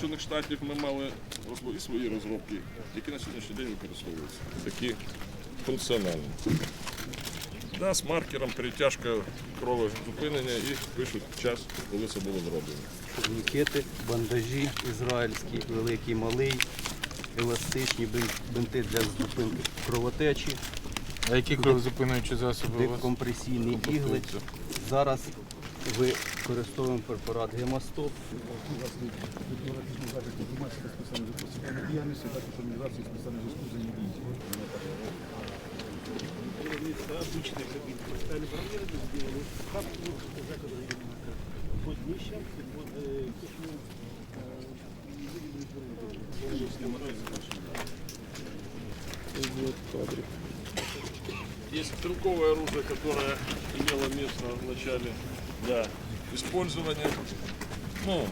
Сполучених Штатів ми мали і свої розробки, які на сьогоднішній день використовуються. Такі функціональні. Да, з маркером перетяжка кровозупинення і пишуть час, коли це було зроблено. Турнікети, бандажі ізраїльські, великий, малий, еластичні бин- бинти для зупинки кровотечі, А які кровозупинуючі засоби у вас? декомпресійні ігли. Зараз використовуємо препарат взаємодії. Есть стрелковое оружие, которое имело место в начале для использования. Ну,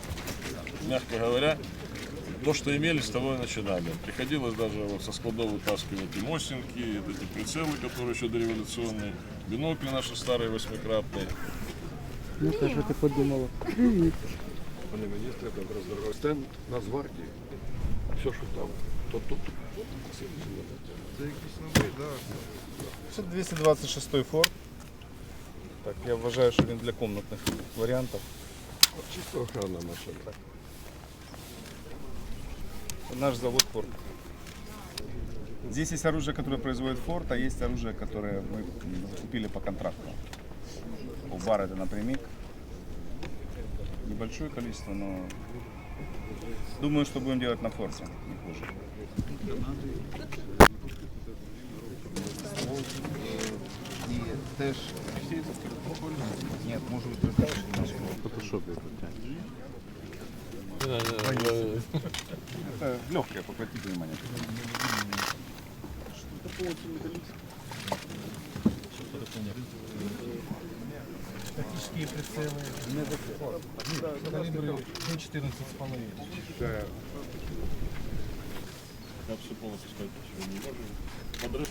мягко говоря, то, что имели, с того и начинали. Приходилось даже вот со складов вытаскивать и мостинки, и вот эти прицелы, которые еще дореволюционные, бинокли наши старые восьмикратные. Пане міністре, якраз дорога стенд Нацгвардії. Все, що там, то тут. Це 226 Ford. Так, я вважаю, що він для комнатних варіантів. Чисто охрана машина. Наш завод Ford. Здесь есть оружие, которое производит Ford, а есть оружие, которое мы купили по контракту. У бар это напрямик. Небольшое количество, но думаю, что будем делать на форте, не хуже. І теж нет, может быть, только в фотошопе это тянешь. Это легкое, поплатите внимание. Что такое Что такое нет? Тактические прицелы. Калибры до 14 с половиной. Да. Я все полностью сказать, почему не можем. Подрыв.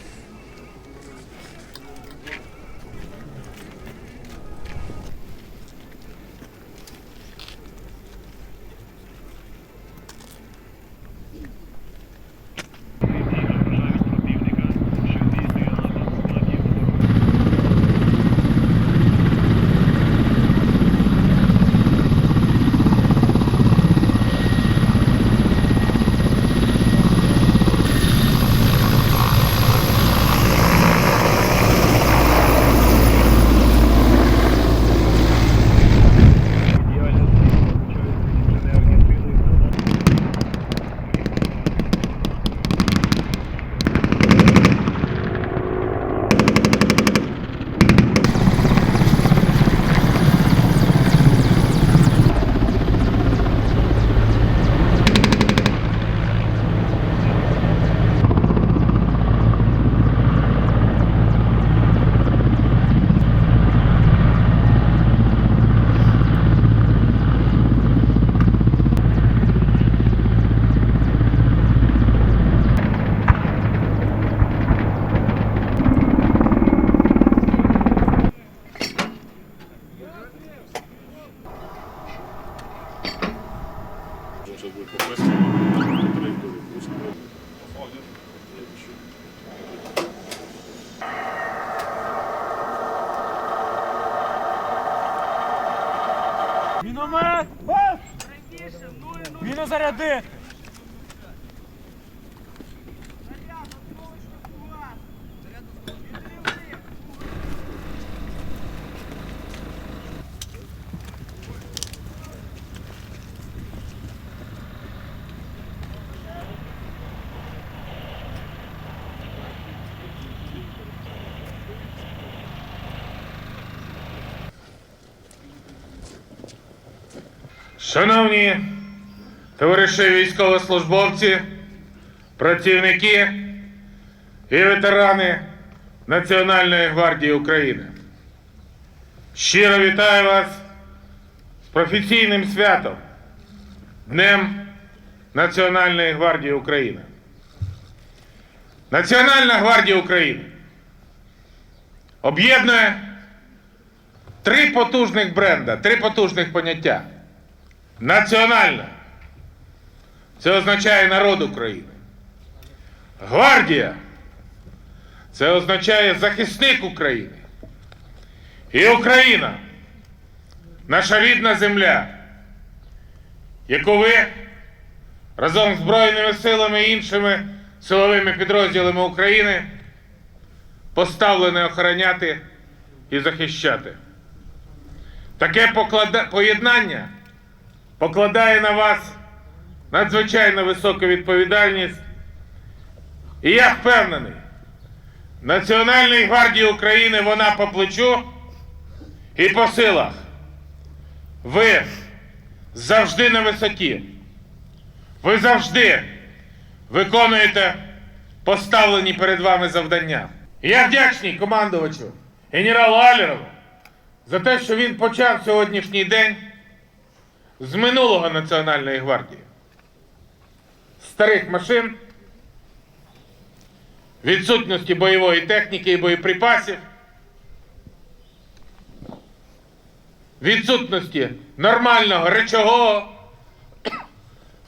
Міномет! Мінозаряди! Шановні товариші військовослужбовці, працівники і ветерани Національної гвардії України. Щиро вітаю вас з професійним святом Днем Національної гвардії України. Національна гвардія України об'єднує три потужних бренда, три потужних поняття. Національна. Це означає народ України. Гвардія. Це означає захисник України. І Україна. Наша рідна земля, яку ви разом з Збройними силами і іншими силовими підрозділами України поставлені охороняти і захищати. Таке поєднання покладає на вас надзвичайно високу відповідальність. І я впевнений, Національній гвардії України вона по плечу і по силах. Ви завжди на висоті. Ви завжди виконуєте поставлені перед вами завдання. Я вдячний командувачу генералу Алєрову за те, що він почав сьогоднішній день з минулого Національної гвардії. Старих машин, відсутності бойової техніки і боєприпасів, відсутності нормального речового,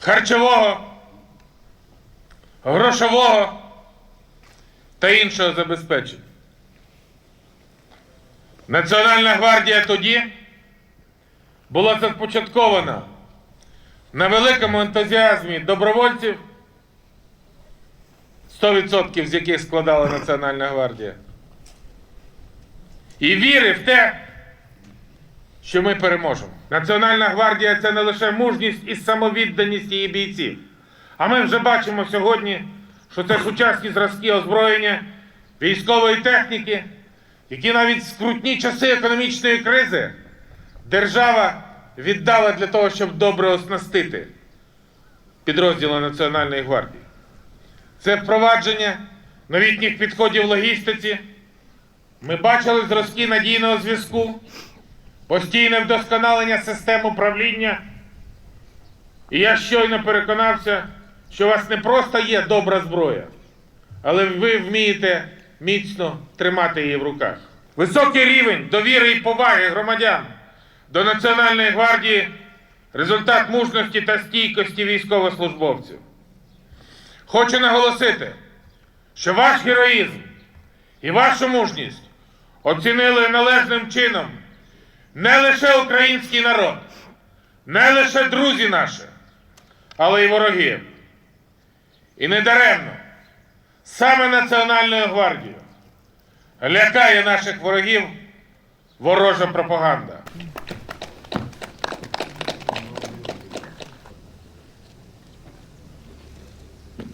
харчового, грошового та іншого забезпечення. Національна гвардія тоді була започаткована на великому ентузіазмі добровольців, 100% з яких складала Національна гвардія, і віри в те, що ми переможемо. Національна гвардія це не лише мужність і самовідданість її бійців. А ми вже бачимо сьогодні, що це сучасні зразки озброєння, військової техніки, які навіть в скрутні часи економічної кризи держава віддала для того, щоб добре оснастити підрозділи Національної гвардії. Це впровадження новітніх підходів логістиці. Ми бачили зразки надійного зв'язку, постійне вдосконалення систем управління. І я щойно переконався, що у вас не просто є добра зброя, але ви вмієте міцно тримати її в руках. Високий рівень довіри і поваги громадян до Національної гвардії результат мужності та стійкості військовослужбовців. Хочу наголосити, що ваш героїзм і вашу мужність оцінили належним чином не лише український народ, не лише друзі наші, але й вороги. І не даремно саме Національною гвардією лякає наших ворогів ворожа пропаганда.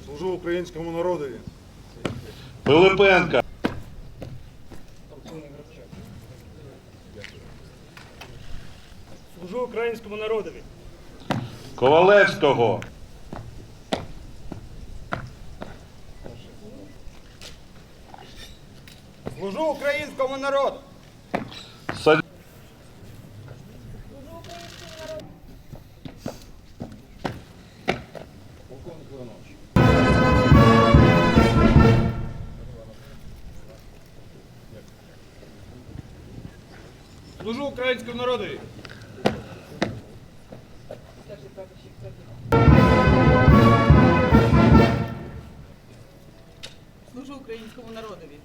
Служу українському народові. Пилипенка. Служу українському народові. Ковалевського. Служу українському народу. українському народові. Служу українському народові.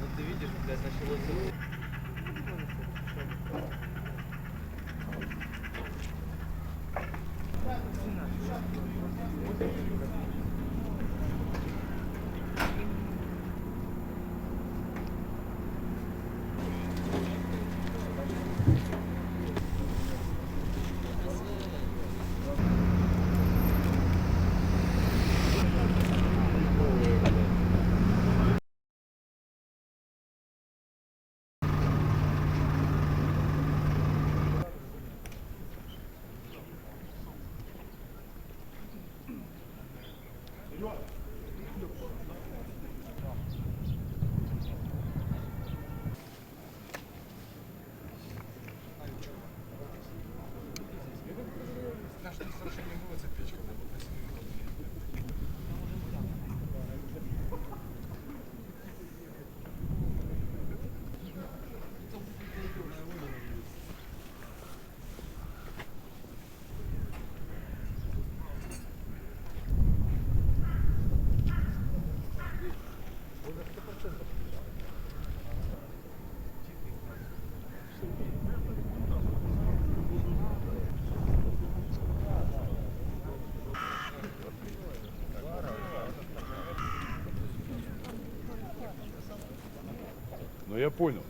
Вот ты видишь, блядь, начало я понял.